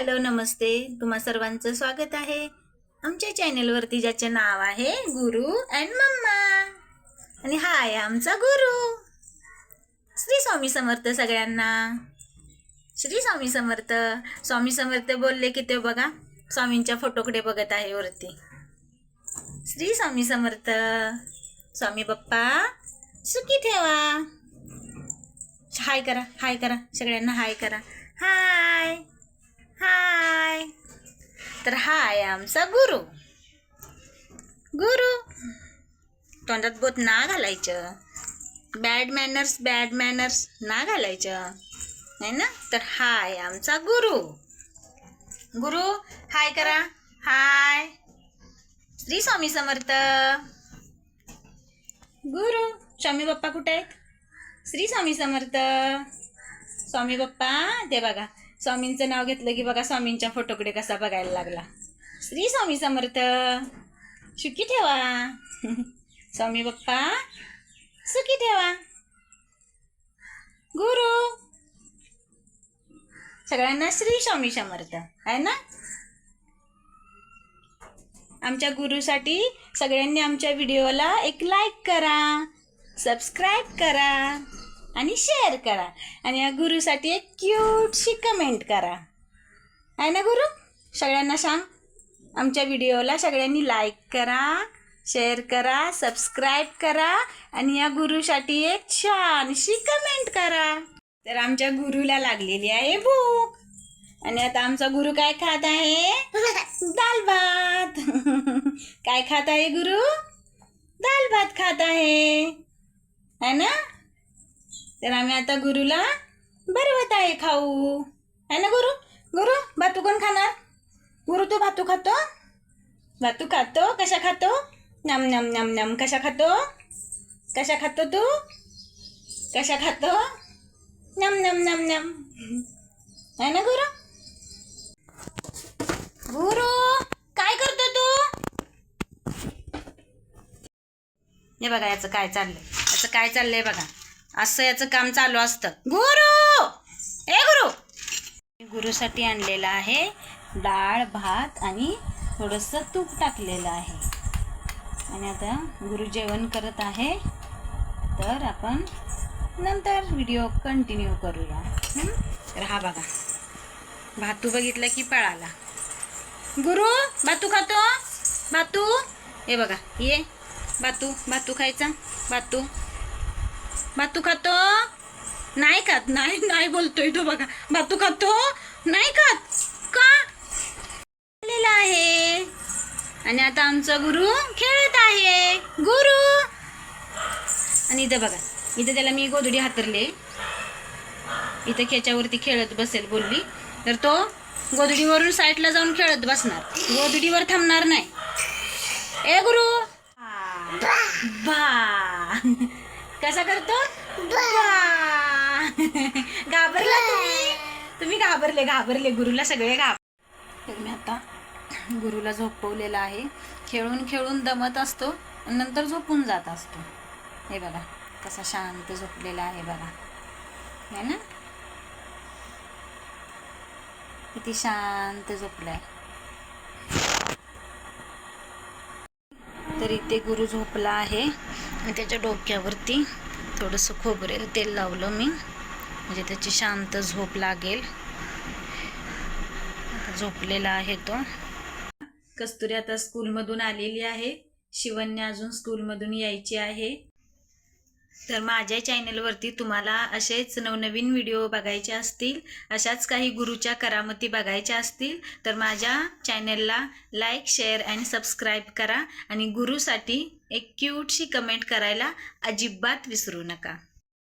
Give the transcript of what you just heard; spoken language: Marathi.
हॅलो नमस्ते. तुम्हा सर्वांचं स्वागत आहे. आमच्या चॅनेलवरती ज्याचे नाव आहे गुरु अँड मम्मा. आणि हा आहे आमचा गुरु. श्री स्वामी समर्थ सगळ्यांना. श्री स्वामी समर्थ. स्वामी समर्थ बोलले की ते बघा स्वामींच्या फोटोकडे बघत आहे वरती. श्री स्वामी समर्थ. स्वामी बाप्पा सुखी ठेवा. हाय करा हाय करा. सगळ्यांना हाय करा. हाय. हाय. तर हा आहे आमचा गुरु. गुरु. तोंडात बोत ना घालायचं. बॅड मॅनर्स बॅड मॅनर्स ना घालायचं. नाही ना? तर हा आहे आमचा गुरु. गुरु हाय करा. हाय. श्री स्वामी समर्थ. गुरु स्वामी बाप्पा कुठे आहेत? श्री स्वामी समर्थ. स्वामी बाप्पा ते बघा. स्वामींचं नाव घेतलं की बघा स्वामींच्या फोटोकडे कसा बघायला लागला. श्री स्वामी समर्थ. सुखी ठेवा. स्वामी बाप्पा सुखी ठेवा. गुरु. सगळ्यांना श्री स्वामी समर्थ. आहे ना? आमच्या गुरुसाठी सगळ्यांनी आमच्या व्हिडिओला एक लाईक करा. सबस्क्राईब करा. आणि शेअर करा. आणि या गुरुसाठी एक क्यूटशी कमेंट करा. आहे ना गुरु? सगळ्यांना सांग. आमच्या व्हिडिओला सगळ्यांनी लाईक करा शेअर करा सबस्क्राईब करा आणि या गुरुसाठी एक छानशी कमेंट करा. तर आमच्या गुरुला लागलेली आहे भूक. आणि आता आमचा गुरु काय खात आहे? दाल भात. काय खात आहे गुरु? दाल भात खात आहे. है ना? तर आम्ही आता गुरुला बरवत आहे खाऊ. आहे ना गुरु? गुरु भातू कोण खाणार? गुरु तू भातू खातो. भातू खातो. कशा खातो? नम नम नम नम. कशा खातो? कशा खातो तू? कशा खातो? नम नम नम नम. आहे ना गुरु? गुरु काय करतो तू? हे बघा याचं काय चाललंय? याचं काय चाललंय बघा. असं याचं काम चालू असतं. गुरु! ए गुरु! गुरुसाठी आणलेलं आहे डाळ भात आणि थोडंसं तूप टाकलेलं आहे. आणि आता गुरु जेवण करत आहे. तर आपण नंतर व्हिडिओ कंटिन्यू करूया? तर हा बघा. भातू बघितलं की पळाला. गुरु भातू खातो? भातू? हे बघा ये. भातू भातू खायचा? भातू. भातू खातो? नाही खात. नाही नाही बोलतोय तो बघा. भातू खातो? नाही खात. का? आलेला आहे. आणि आता आमचा गुरु खेळत आहे. गुरु! आणि इथं बघा. इथं त्याला मी गोधडी हातरले. इथं खेच्यावरती खेळत बसेल बोलली. तर तो गोधडीवरून साईडला जाऊन खेळत बसणार. गोधडीवर थांबणार नाही. ए गुरु! बा. कसा करतो? घाबरला तुम्ही? तुम्ही घाबरले घाबरले. गुरुला सगळे घाबर मी आता गुरुला झोपवलेला आहे. खेळून खेळून दमत असतो नंतर झोपून जात असतो. हे बघा कसा शांत झोपलेला आहे बघा. है ना? किती शांत झोपलाय. तर इथे गुरु झोपला आहे. त्याच्या डोक्यावरती थोडंसं खोबरेल तेल लावलं मी. म्हणजे त्याची शांत झोप लागेल. झोपलेला आहे तो. कस्तुरी आता स्कूलमधून आलेली आहे. शिवन्या अजून स्कूलमधून यायची आहे. तर माझ्या चॅनलवरती तुम्हाला असेच नवनवीन व्हिडिओ बघायचे असतील अशाच काही गुरुच्या करामती बघायच्या असतील तर माझ्या चॅनलला लाईक शेअर अँड सबस्क्राईब करा आणि गुरुसाठी एक क्यूटशी कमेंट करायला अजिबात विसरू नका.